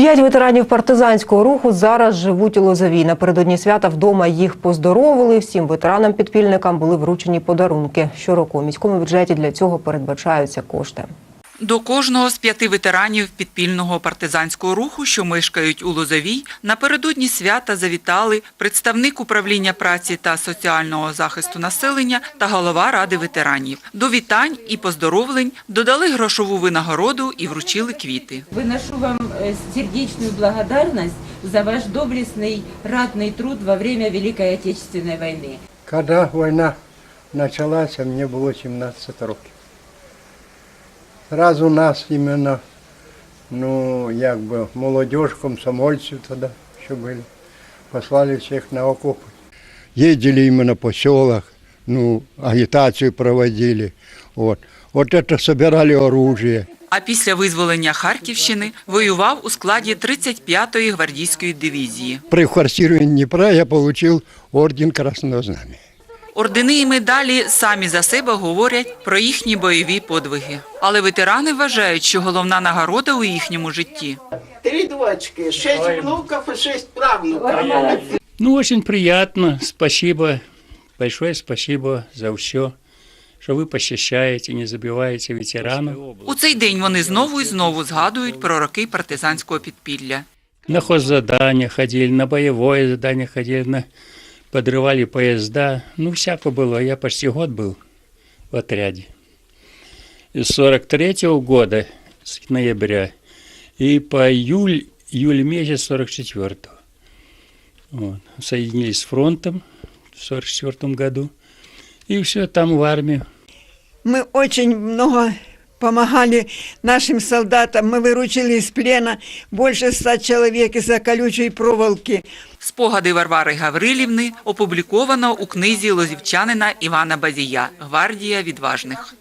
П'ять ветеранів партизанського руху зараз живуть у Лозовій. Напередодні свята вдома їх поздоровили. Всім ветеранам-підпільникам були вручені подарунки. Щороку у міському бюджеті для цього передбачаються кошти. До кожного з п'яти ветеранів підпільного партизанського руху, що мешкають у Лозовій, напередодні свята завітали представник управління праці та соціального захисту населення та голова ради ветеранів. До вітань і поздоровлень додали грошову винагороду і вручили квіти. Выношу вам э, сердечную благодарность за ваш доблестный ратный труд во время Великой Отечественной войны. Когда война началась, а мне было 17 років. Сразу нас іменно, ну, як би, молодежь, комсомольців тоді, що були, послали всіх на окопи. Ездили именно по селах, ну, агитацию проводили. Вот. Вот это собирали оружие. А після визволення Харківщини воював у складі 35-ї гвардійської дивізії. При форсировании Днепра я получил орден Красного Знамени. Ордени і медалі самі за себе говорять про їхні бойові подвиги. Але ветерани вважають, що головна нагорода у їхньому житті Три дочки, шесть внуков и шесть правнуков. Ну, очень приятно. Спасибо. Большое спасибо за все, что вы посещаете, не забиваете ветеранов. У цей день вони знову і знову згадують про роки партизанського підпілля. На хоззадание ходили, на боевое задание ходили, на... подрывали поезда. Ну, всяко было. Я почти год был в отряде. С 43 года, с ноября, и по июль, июль месяц 44 вот. Соединились с фронтом в 44 году. И все, там в армию. Мы очень много помогали нашим солдатам. Мы выручили из плена больше ста человек из-за колючей проволоки. Спогади Варвари Гаврилівни опубліковано у книзі лозівчанина Івана Базія «Гвардія відважних».